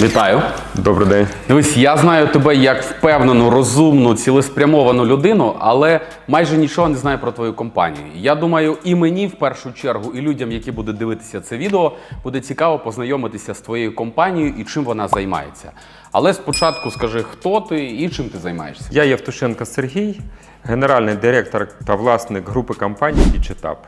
Вітаю. Добрий день. Дивись, я знаю тебе як впевнену, розумну, цілеспрямовану людину, але майже нічого не знаю про твою компанію. Я думаю, і мені в першу чергу, і людям, які будуть дивитися це відео, буде цікаво познайомитися з твоєю компанією і чим вона займається. Але спочатку скажи, хто ти і чим ти займаєшся. Я Євтушенко Сергій, генеральний директор та власник групи компаній «Дічетап».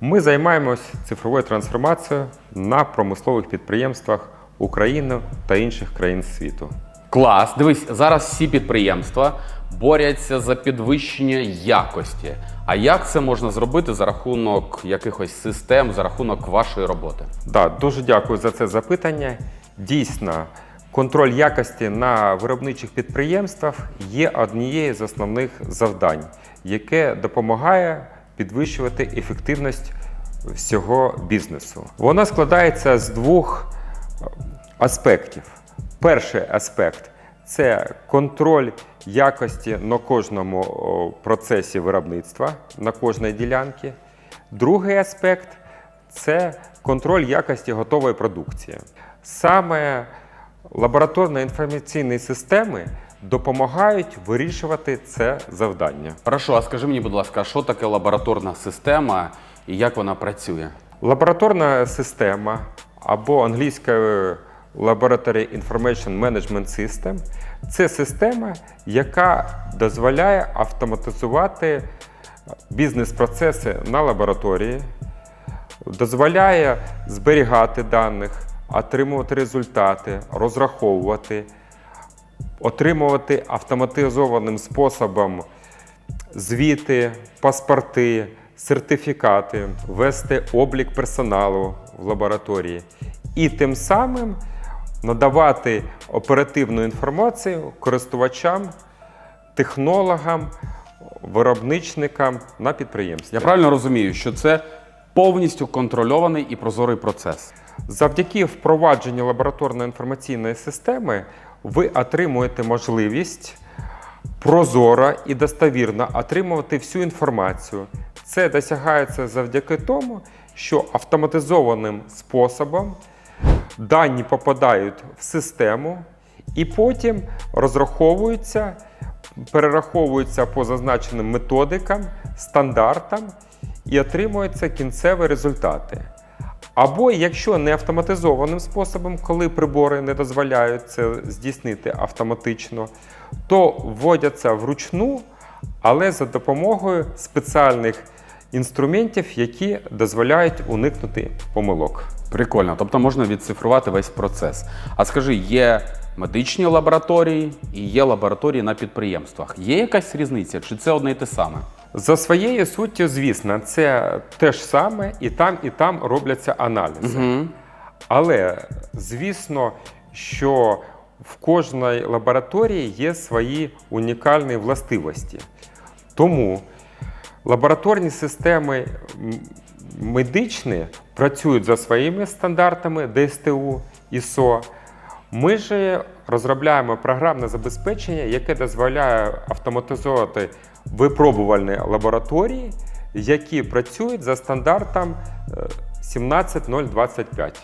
Ми займаємось цифровою трансформацією на промислових підприємствах України та інших країн світу. Клас, дивись, зараз всі підприємства борються за підвищення якості. А як це можна зробити за рахунок якихось систем, за рахунок вашої роботи? Да, дуже дякую за це запитання. Дійсно, контроль якості на виробничих підприємствах є однією з основних завдань, яке допомагає підвищувати ефективність всього бізнесу. Вона складається з двох аспектів. Перший аспект це контроль якості на кожному процесі виробництва, на кожній ділянці. Другий аспект це контроль якості готової продукції. Саме лабораторно-інформаційні системи допомагають вирішувати це завдання. Хорошо, а скажи мені, будь ласка, що таке лабораторна система і як вона працює? Лабораторна система або англійською Laboratory Information Management System. Це система, яка дозволяє автоматизувати бізнес-процеси на лабораторії, дозволяє зберігати даних, отримувати результати, розраховувати, отримувати автоматизованим способом звіти, паспорти, сертифікати, вести облік персоналу в лабораторії. І тим самим надавати оперативну інформацію користувачам, технологам, виробничникам на підприємстві. Я правильно розумію, що це повністю контрольований і прозорий процес. Завдяки впровадженню лабораторно-інформаційної системи ви отримуєте можливість прозоро і достовірно отримувати всю інформацію. Це досягається завдяки тому, що автоматизованим способом дані попадають в систему і потім розраховуються, перераховуються по зазначеним методикам, стандартам і отримуються кінцеві результати. Або якщо не автоматизованим способом, коли прибори не дозволяють це здійснити автоматично, то вводяться вручну, але за допомогою спеціальних інструментів, які дозволяють уникнути помилок. Прикольно, тобто можна відцифрувати весь процес. А скажи, є медичні лабораторії і є лабораторії на підприємствах. Є якась різниця, чи це одне і те саме? За своєю суттю, звісно, це те ж саме, і там, і там робляться аналізи. Але звісно, що в кожній лабораторії є свої унікальні властивості. Тому лабораторні системи медичні працюють за своїми стандартами ДСТУ, ІСО. Ми ж розробляємо програмне забезпечення, яке дозволяє автоматизувати випробувальні лабораторії, які працюють за стандартом е, 17025.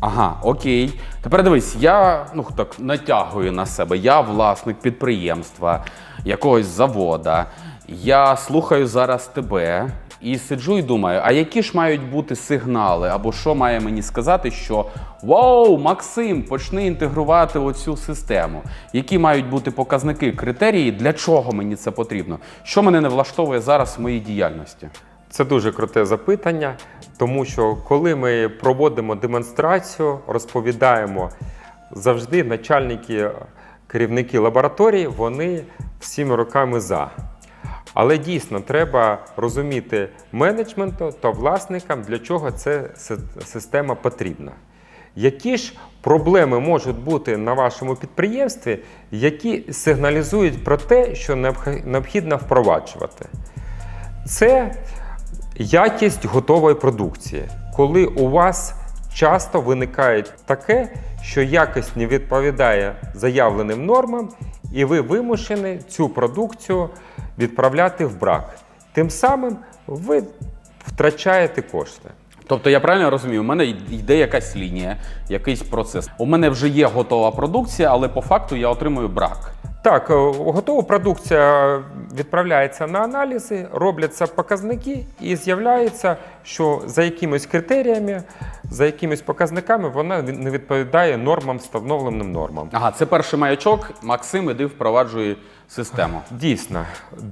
Ага, окей. Тепер дивись, я ну так натягую на себе. Я власник підприємства, якогось завода. Я слухаю зараз тебе і сиджу і думаю, а які ж мають бути сигнали, або що має мені сказати, що Вау, Максим, почни інтегрувати оцю систему. Які мають бути показники, критерії, для чого мені це потрібно? Що мене не влаштовує зараз в моїй діяльності? Це дуже круте запитання, тому що коли ми проводимо демонстрацію, розповідаємо завжди начальники, керівники лабораторії, вони всіми руками за. Але дійсно треба розуміти менеджменту та власникам, для чого ця система потрібна. Які ж проблеми можуть бути на вашому підприємстві, які сигналізують про те, що необхідно впроваджувати? Це якість готової продукції, коли у вас часто виникає таке, що якість не відповідає заявленим нормам, і ви вимушені цю продукцію відправляти в брак. Тим самим ви втрачаєте кошти. Тобто я правильно розумію, у мене йде якась лінія, якийсь процес. У мене вже є готова продукція, але по факту я отримую брак. Так, е, готова продукція відправляється на аналізи, робляться показники, і з'являється, що за якимись критеріями, за якимись показниками вона не відповідає нормам, встановленим нормам. Ага, це перший маячок. Максим, іди впроваджуй систему. Дійсно.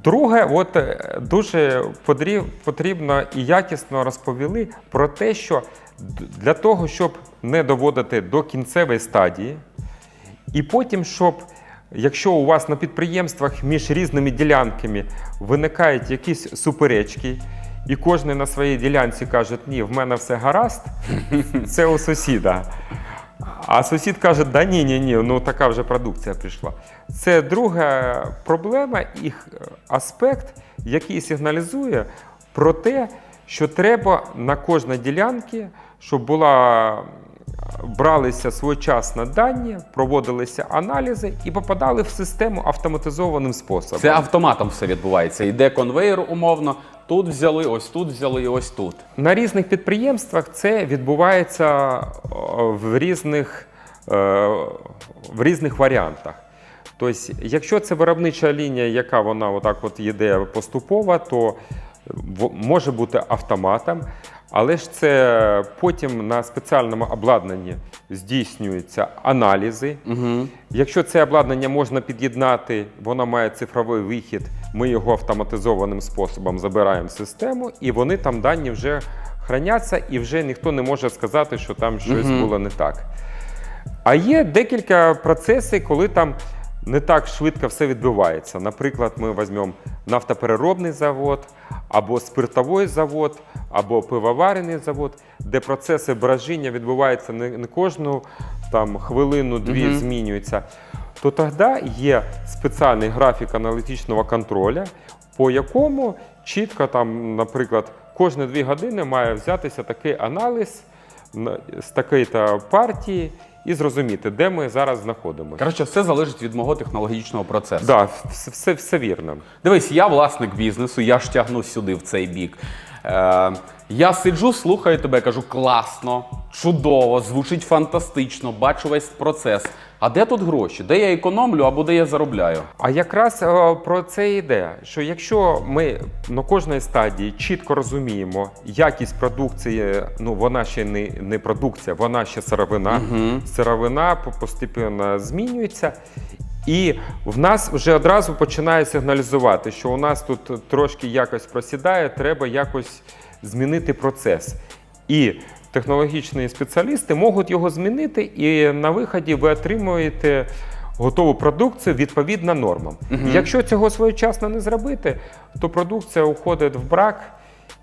Друге, от е, дуже потрібно і якісно розповіли про те, що для того, щоб не доводити до кінцевої стадії, і потім, щоб якщо у вас на підприємствах між різними ділянками виникають якісь суперечки, і кожен на своїй ділянці каже, ні, в мене все гаразд, це у сусіда. А сусід каже, да ні, ні, ні, ну така вже продукція прийшла. Це друга проблема і аспект, який сигналізує про те, що треба на кожній ділянці, щоб була бралися своєчасно дані, проводилися аналізи і попадали в систему автоматизованим способом. Це автоматом все відбувається. Йде конвейер умовно. Тут взяли, ось тут взяли ось тут. На різних підприємствах це відбувається в різних, е, в різних варіантах. Тобто, якщо це виробнича лінія, яка вона отак от йде поступово, то може бути автоматом, але ж це потім на спеціальному обладнанні здійснюються аналізи. Угу. Якщо це обладнання можна під'єднати, воно має цифровий вихід, ми його автоматизованим способом забираємо в систему, і вони там дані вже храняться, і вже ніхто не може сказати, що там щось Мгм. було не так. А є декілька процесів, коли там не так швидко все відбувається. Наприклад, ми візьмемо нафтопереробний завод, або спиртовий завод, або пивоварений завод, де процеси брожіння відбуваються не, кожну там, хвилину-дві Мгм. змінюються. То тоді є спеціальний графік аналітичного контролю, по якому чітко, там, наприклад, кожні дві години має взятися такий аналіз з такої-то партії і зрозуміти, де ми зараз знаходимося. Коротше, все залежить від мого технологічного процесу. Так, все, все, все вірно. Дивись, я власник бізнесу, я ж тягну сюди в цей бік. Е, я сиджу, слухаю тебе, кажу, класно, чудово, звучить фантастично, бачу весь процес. А де тут гроші? Де я економлю або де я заробляю? А якраз е, про це і йде, що якщо ми на кожній стадії чітко розуміємо, якість продукції, ну вона ще не, не продукція, вона ще сировина. Сировина по- постепенно змінюється. І в нас вже одразу починає сигналізувати, що у нас тут трошки якось просідає, треба якось змінити процес. І технологічні спеціалісти можуть його змінити, і на виході ви отримуєте готову продукцію відповідно нормам. Якщо цього своєчасно не зробити, то продукція уходить в брак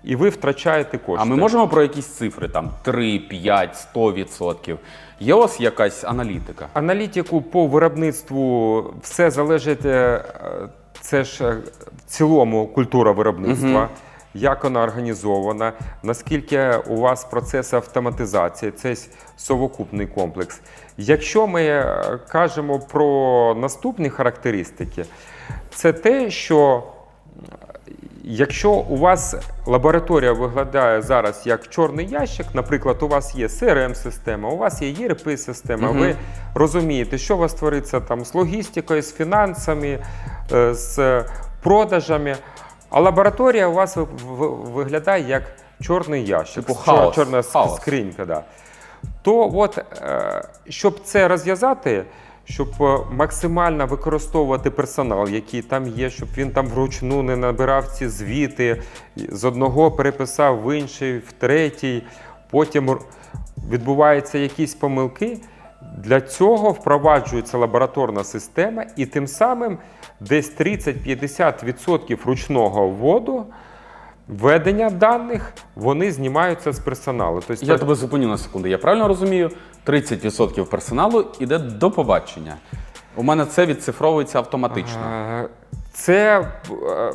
і ви втрачаєте кошти. А ми можемо про якісь цифри, там 3, 5, 100%. Є вас якась аналітика? Аналітику по виробництву все залежить. е, Це ж е, в цілому культура виробництва. Як вона організована, наскільки у вас процес автоматизації, це с- совокупний комплекс. Якщо ми е, кажемо про наступні характеристики, це те, що Якщо у вас лабораторія виглядає зараз як чорний ящик, наприклад, у вас є CRM-система, у вас є ERP-система, ви розумієте, що у вас твориться там з логістикою, з фінансами, е, з продажами, а лабораторія у вас ви- ви- виглядає як чорний ящик, Типу хаос, чорна хаос. скринька. Да. То от, е, щоб це розв'язати, щоб е, максимально використовувати персонал, який там є, щоб він там вручну не набирав ці звіти, з одного переписав в інший, в третій, потім відбуваються якісь помилки. Для цього впроваджується лабораторна система, і тим самим десь 30-50% ручного вводу, введення даних, вони знімаються з персоналу. Тобто Я тебе зупиню на секунду. Я правильно розумію? 30% персоналу іде до побачення. У мене це відцифровується автоматично. Е, Це е,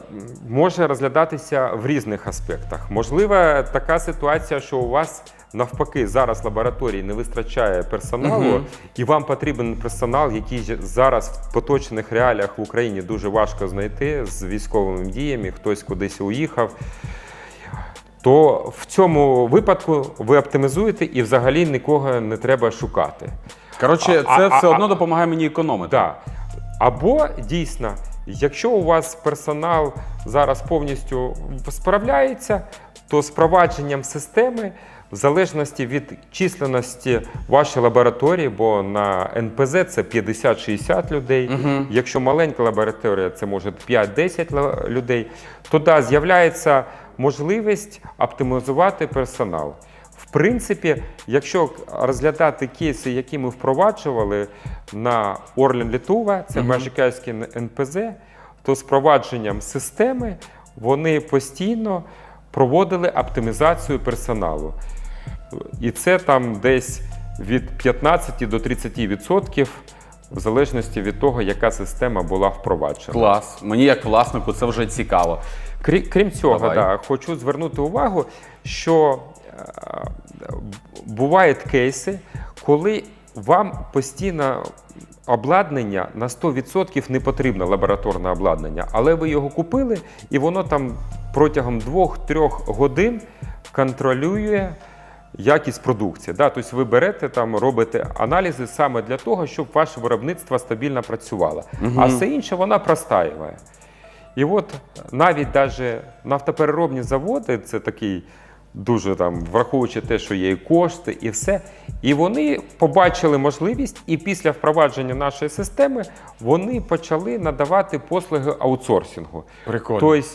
може розглядатися в різних аспектах. Можлива така ситуація, що у вас навпаки зараз лабораторії не вистачає персоналу, Мгм. і вам потрібен персонал, який зараз в поточних реаліях в Україні дуже важко знайти з військовими діями, хтось кудись уїхав. то в цьому випадку ви оптимізуєте і взагалі нікого не треба шукати. Коротше, це а- все а- одно допомагає мені економити. Да. Або дійсно, якщо у вас персонал зараз повністю справляється, то з впровадженням системи, в залежності від численності вашої лабораторії, бо на НПЗ це 50-60 людей, якщо маленька лабораторія, це може 5-10 людей, то да, з'являється можливість оптимізувати персонал. В принципі, якщо розглядати кейси, які ми впроваджували на Орлін Літува, це Межиківський НПЗ, то з впровадженням системи вони постійно проводили оптимізацію персоналу. І це там десь від 15 до 30 відсотків, в залежності від того, яка система була впроваджена. Клас. Мені як власнику це вже цікаво. Крі- Крім цього, Давай. да, хочу звернути увагу, що е, бувають кейси, коли вам постійно обладнання на 100% не потрібно лабораторне обладнання, але ви його купили, і воно там протягом 2-3 годин контролює. Якість продукції. Да? Тобто ви берете там, робите аналізи саме для того, щоб ваше виробництво стабільно працювало. А все інше вона простаює. І от навіть даже нафтопереробні заводи, це такий дуже там, враховуючи те, що є і кошти, і все. І вони побачили можливість, і після впровадження нашої системи вони почали надавати послуги аутсорсингу. Прикольно. Тобто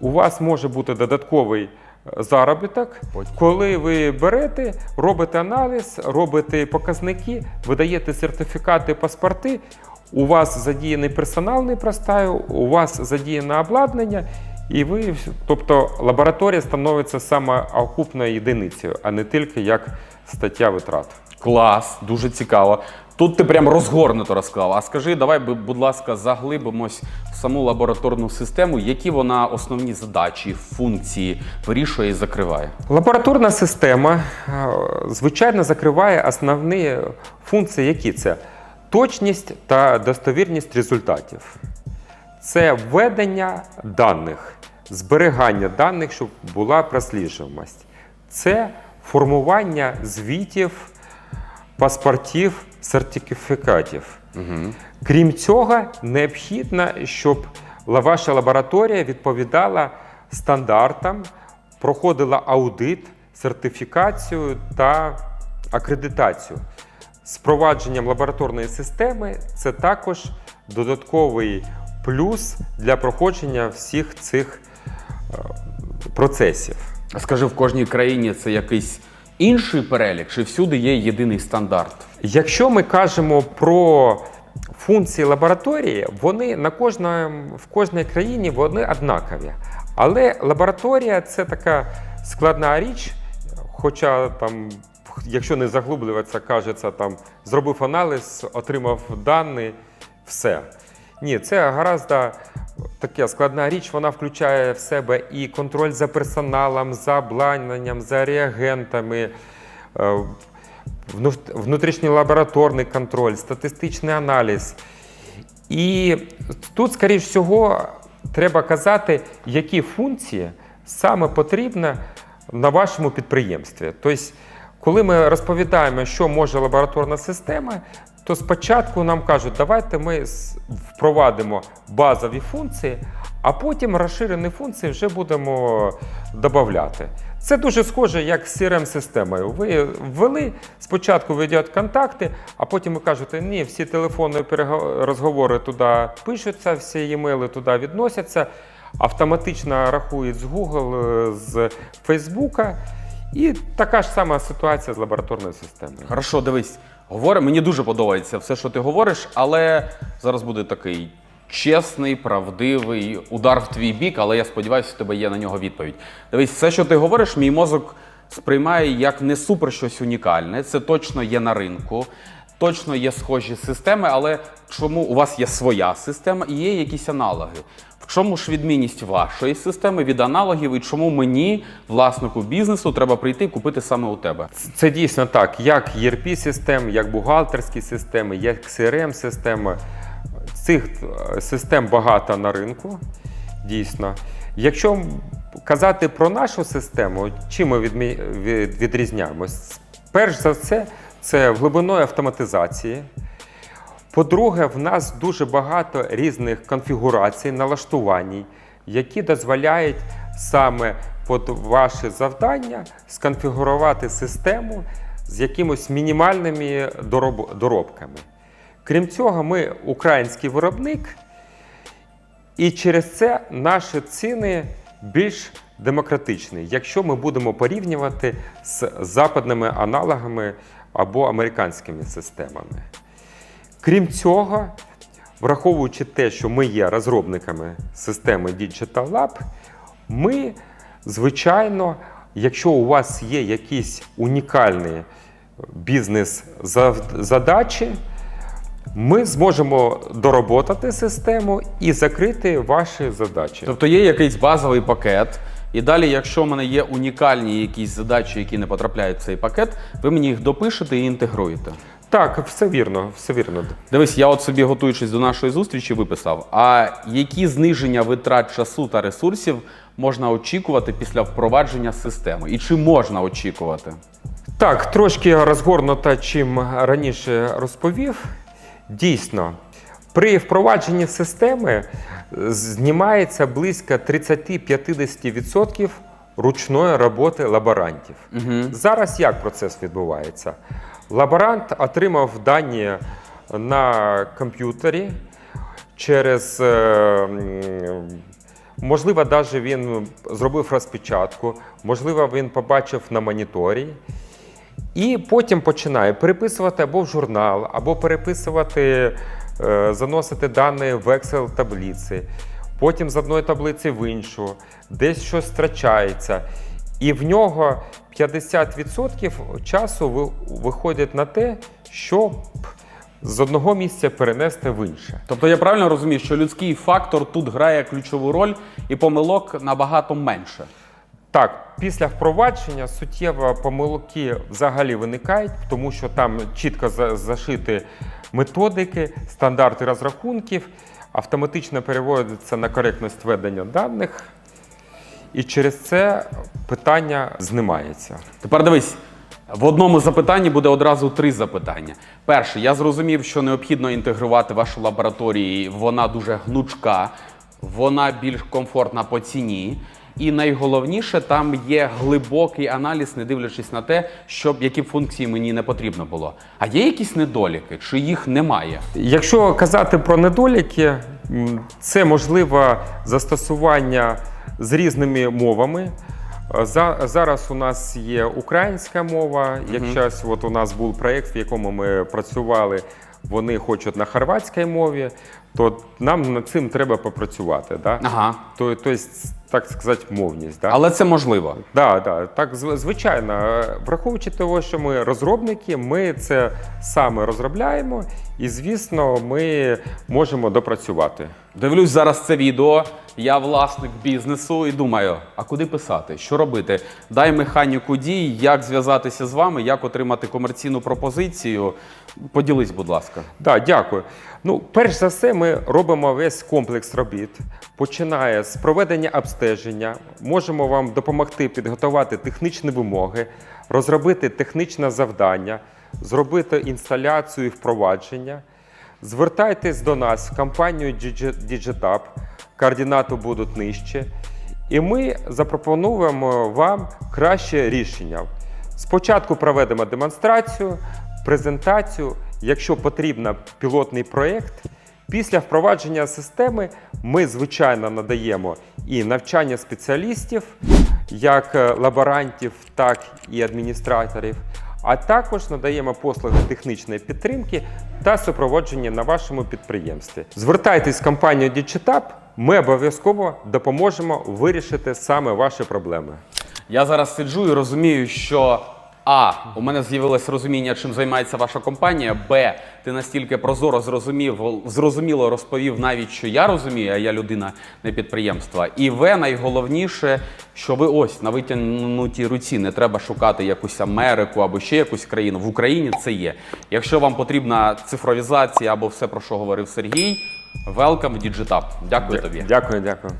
у вас може бути додатковий заробіток, коли ви берете, робите аналіз, робите показники, видаєте сертифікати, паспорти. У вас задіяний персонал не простаю, у вас задіяне обладнання, і ви, тобто лабораторія становиться саме окупною єдиницею, а не тільки як стаття витрат. Клас, дуже цікаво. Тут ти прям розгорнуто розклав. А скажи, давай, бу- будь ласка, заглибимось в саму лабораторну систему, які вона основні задачі, функції вирішує і закриває. Лабораторна система, е, звичайно, закриває основні функції, які це точність та достовірність результатів. Це введення даних, зберігання даних, щоб була просліджуваність. Це формування звітів, паспортів, сертифікатів. Крім цього, необхідно, щоб ваша лабораторія відповідала стандартам, проходила аудит, сертифікацію та акредитацію. З впровадженням лабораторної системи це також додатковий плюс для проходження всіх цих е, процесів. Скажи, в кожній країні це якийсь інший перелік, чи всюди є єдиний стандарт? Якщо ми кажемо про функції лабораторії, вони на кожному, в кожній країні вони однакові. Але лабораторія це така складна річ, хоча там, якщо не заглублюватися, кажеться, там зробив аналіз, отримав дані, все. Ні, це гораздо така складна річ, вона включає в себе і контроль за персоналом, за обладнанням, за реагентами. Вну- внутрішній лабораторний контроль, статистичний аналіз. І тут, скоріш всього, треба казати, які функції саме потрібно на вашому підприємстві. Тобто, коли ми розповідаємо, що може лабораторна система, то спочатку нам кажуть, давайте ми впровадимо базові функції, а потім розширені функції вже будемо додати. Це дуже схоже, як з CRM-системою. Ви ввели, спочатку ви контакти, а потім ви кажете, ні, всі телефонні розговори туди пишуться, всі емейли туди відносяться, автоматично рахують з Google, з Facebook. І така ж сама ситуація з лабораторною системою. Хорошо, дивись, говори, мені дуже подобається все, що ти говориш, але зараз буде такий чесний, правдивий удар в твій бік, але я сподіваюся, у тебе є на нього відповідь. Дивись, все, що ти говориш, мій мозок сприймає як не супер щось унікальне. Це точно є на ринку. Точно є схожі системи, але чому у вас є своя система і є якісь аналоги? В чому ж відмінність вашої системи від аналогів і чому мені, власнику бізнесу, треба прийти і купити саме у тебе? Це дійсно так, як erp системи як бухгалтерські системи, як crm системи Цих е, систем багато на ринку, дійсно. Якщо казати про нашу систему, чим ми відрізняємось? Перш за все, це глибиною автоматизації. По-друге, в нас дуже багато різних конфігурацій, налаштувань, які дозволяють саме під ваше завдання сконфігурувати систему з якимось мінімальними дороб- доробками. Крім цього, ми український виробник, і через це наші ціни більш демократичні, якщо ми будемо порівнювати з западними аналогами або американськими системами. Крім цього, враховуючи те, що ми є розробниками системи Digital Lab, ми, звичайно, якщо у вас є якісь унікальні бізнес-задачі, ми зможемо дороботати систему і закрити ваші задачі. Тобто є якийсь базовий пакет, і далі, якщо в мене є унікальні якісь задачі, які не потрапляють в цей пакет, ви мені їх допишете і інтегруєте. Так, все вірно, все вірно. Дивись, я от собі готуючись до нашої зустрічі, виписав. А які зниження витрат часу та ресурсів можна очікувати після впровадження системи? І чи можна очікувати? Так, трошки розгорнуто, чим раніше розповів. Дійсно, при впровадженні системи е, знімається близько 30-50% ручної роботи лаборантів. Зараз як процес відбувається? Лаборант отримав дані на комп'ютері через. е, Можливо, навіть він зробив розпечатку, можливо, він побачив на моніторі. І потім починає переписувати або в журнал, або переписувати, е, заносити дані в Excel таблиці, потім з одної таблиці в іншу, десь щось втрачається. І в нього 50% часу ви- виходить на те, щоб з одного місця перенести в інше. Тобто я правильно розумію, що людський фактор тут грає ключову роль і помилок набагато менше. Так, після впровадження суттєво помилки взагалі виникають, тому що там чітко за- зашиті методики, стандарти розрахунків, автоматично переводиться на коректність ведення даних, і через це питання знімається. Тепер дивись, в одному запитанні буде одразу три запитання. Перше, я зрозумів, що необхідно інтегрувати вашу лабораторію. Вона дуже гнучка, вона більш комфортна по ціні. І найголовніше, там є глибокий аналіз, не дивлячись на те, щоб які б функції мені не потрібно було. А є якісь недоліки, чи їх немає? Якщо казати про недоліки, це можливо застосування з різними мовами. Е, За, зараз у нас є українська мова. Якщо от у нас був проєкт, в якому ми працювали, вони хочуть на хорватській мові, то нам над цим треба попрацювати. Да? Ага. То, тобто, так сказати, мовність. Да? Але це можливо. Да, да, так звичайно. Е, Враховуючи того, що ми розробники, ми це саме розробляємо, і звісно, ми можемо допрацювати. Дивлюсь зараз це відео. Я власник бізнесу і думаю, а куди писати, що робити? Дай механіку дій, як зв'язатися з вами, як отримати комерційну пропозицію. Поділись, будь ласка. Да, дякую. Ну, перш за все, ми робимо весь комплекс робіт, починає з проведення обстеження. Можемо вам допомогти підготувати технічні вимоги, розробити технічне завдання, зробити інсталяцію і впровадження. Звертайтесь до нас в компанію Digi- Digitab, координати будуть нижче. І ми запропонуємо вам краще рішення. Спочатку проведемо демонстрацію, презентацію, якщо потрібно пілотний проєкт. Після впровадження системи ми, звичайно, надаємо і навчання спеціалістів, як е, лаборантів, так і адміністраторів, а також надаємо послуги технічної підтримки та супроводження на вашому підприємстві. Звертайтесь в компанію Digitab, ми обов'язково допоможемо вирішити саме ваші проблеми. Я зараз сиджу і розумію, що А. У мене з'явилось розуміння, чим займається ваша компанія. Б. Ти настільки прозоро зрозумів, зрозуміло розповів навіть, що я розумію, а я людина не підприємства. І В. Найголовніше, що ви ось на витягнутій руці не треба шукати якусь Америку або ще якусь країну. В Україні це є. Якщо вам потрібна цифровізація або все, про що говорив Сергій, welcome в Digitab. Дякую тобі. Дякую, дякую.